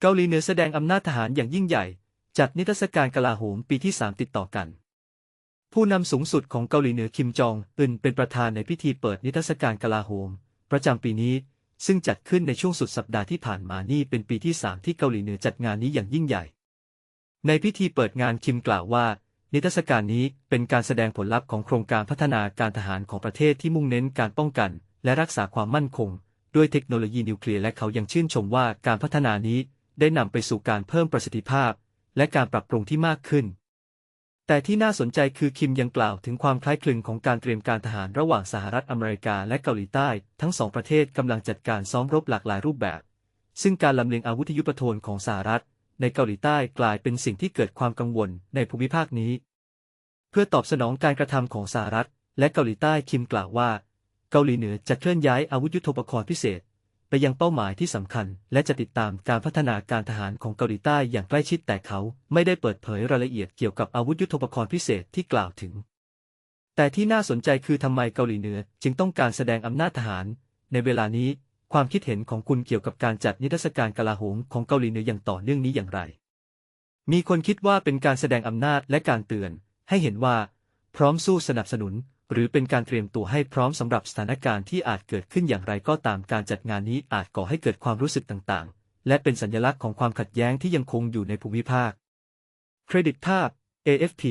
เกาหลีเหนือแสดงอำนาจทหารอย่างยิ่งใหญ่ จัดนิทรรศการกลาโหมปีที่3ติดต่อกัน ผู้นำสูงสุดของเกาหลีเหนือคิมจองอึนเป็นประธานในพิธีเปิดนิทรรศการกลาโหม ประจำปีนี้ ซึ่งจัดขึ้นในช่วงสุดสัปดาห์ที่ผ่านมานี่เป็นปีที่3ที่เกาหลีเหนือจัดงานนี้อย่างยิ่งใหญ่ ในพิธีเปิดงานคิมกล่าวว่า นิทรรศการนี้เป็นการแสดงผลลัพธ์ของโครงการพัฒนาการทหารของประเทศที่มุ่งเน้นการป้องกัน และรักษาความมั่นคง ด้วยเทคโนโลยีนิวเคลียร์และเขายังชื่นชมว่าการพัฒนานี้ ได้นำไปสู่การเพิ่มประสิทธิภาพ และการปรับปรุงที่มากขึ้น แต่ที่น่าสนใจคือคิมยังกล่าวถึงความคล้ายคลึงของการเตรียมการทหารระหว่างสหรัฐอเมริกาและเกาหลีใต้ ทั้งสองประเทศกำลังจัดการซ้อมรบหลากหลายรูปแบบ ซึ่งการลำเลียงอาวุธยุทโธปโทนของสหรัฐ ในเกาหลีใต้กลายเป็นสิ่งที่เกิดความกังวลในภูมิภาคนี้ เพื่อตอบสนองการกระทำของสหรัฐ และเกาหลีใต้คิมกล่าวว่า เกาหลีเหนือจะเคลื่อนย้ายอาวุธยุทโธปกรณ์พิเศษ ไปยังเป้าหมายที่สำคัญ และจะติดตามการพัฒนาการทหารของเกาหลีใต้อย่างใกล้ชิดแต่เขาไม่ได้เปิดเผยรายละเอียดเกี่ยวกับอาวุธยุทโธปกรณ์พิเศษที่กล่าวถึง แต่ที่น่าสนใจคือทำไมเกาหลีเหนือจึงต้องการแสดงอำนาจทหาร ในเวลานี้ ความคิดเห็นของคุณเกี่ยวกับการจัดนิทรรศการกลาโหมของเกาหลีเหนืออย่างต่อเนื่องนี้อย่างไร มีคนคิดว่าเป็นการแสดงอำนาจและการเตือน ให้เห็นว่า พร้อมสู้สนับสนุน หรือเป็นการเตรียมตัวให้พร้อมสำหรับสถานการณ์ที่อาจเกิดขึ้นอย่างไรก็ตามการจัดงานนี้อาจก่อให้เกิดความรู้สึกต่างๆ และเป็นสัญลักษณ์ของความขัดแย้งที่ยังคงอยู่ในภูมิภาค เครดิตภาพ AFP